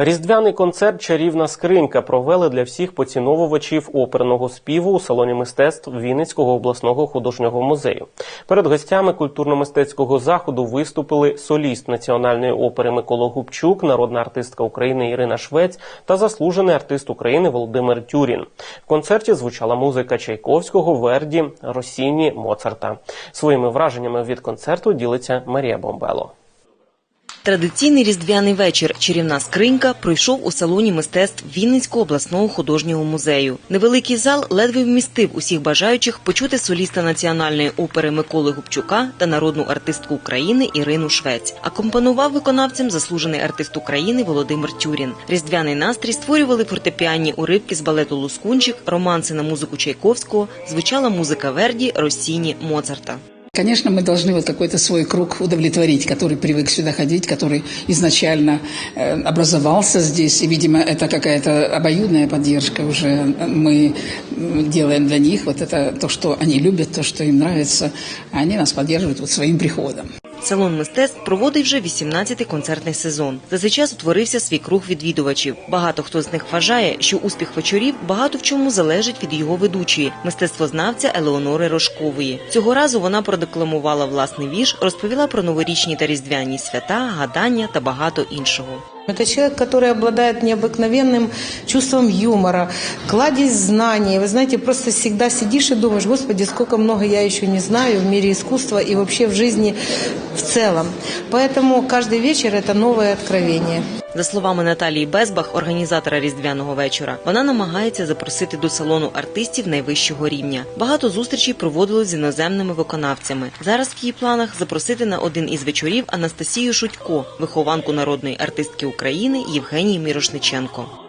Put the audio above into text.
Різдвяний концерт Чарівна скринька провели для всіх поціновувачів оперного співу у салоні мистецтв Вінницького обласного художнього музею. Перед гостями культурно-мистецького заходу виступили соліст національної опери Микола Губчук, народна артистка України Ірина Швець та заслужений артист України Володимир Тюрін. В концерті звучала музика Чайковського, Верді, Росіні, Моцарта. Своїми враженнями від концерту ділиться Марія Бомбело. Традиційний різдвяний вечір «Чарівна скринька» пройшов у салоні мистецтв Вінницького обласного художнього музею. Невеликий зал ледве вмістив усіх бажаючих почути соліста національної опери Миколи Губчука та народну артистку України Ірину Швець. Акомпонував виконавцям заслужений артист України Володимир Тюрін. Різдвяний настрій створювали фортепіанні уривки з балету Лускунчик, романси на музику Чайковського, звучала музика Верді, Росіні, Моцарта. Конечно, мы должны вот какой-то свой круг удовлетворить, который привык сюда ходить, который изначально э, образовался здесь. И, видимо, это какая-то обоюдная поддержка уже. Мы делаем для них вот это то, что они любят, то, что им нравится. Они нас поддерживают вот своим приходом. Салон мистецтв проводить вже 18-й концертний сезон. За цей час утворився свій круг відвідувачів. Багато хто з них вважає, що успіх вечорів багато в чому залежить від його ведучої, мистецтвознавця Елеонори Рожкової. Цього разу вона продекламувала власний вірш, розповіла про новорічні та різдвяні свята, гадання та багато іншого. Это человек, который обладает необыкновенным чувством юмора, кладезь знаний. Вы знаете, просто всегда сидишь и думаешь, Господи, сколько много я еще не знаю в мире искусства и вообще в жизни в целом. Поэтому каждый вечер это новое откровение. За словами Наталії Безбах, організатора різдвяного вечора, вона намагається запросити до салону артистів найвищого рівня. Багато зустрічей проводили з іноземними виконавцями. Зараз в її планах запросити на один із вечорів Анастасію Шутько, вихованку народної артистки України Євгенії Мірошниченко.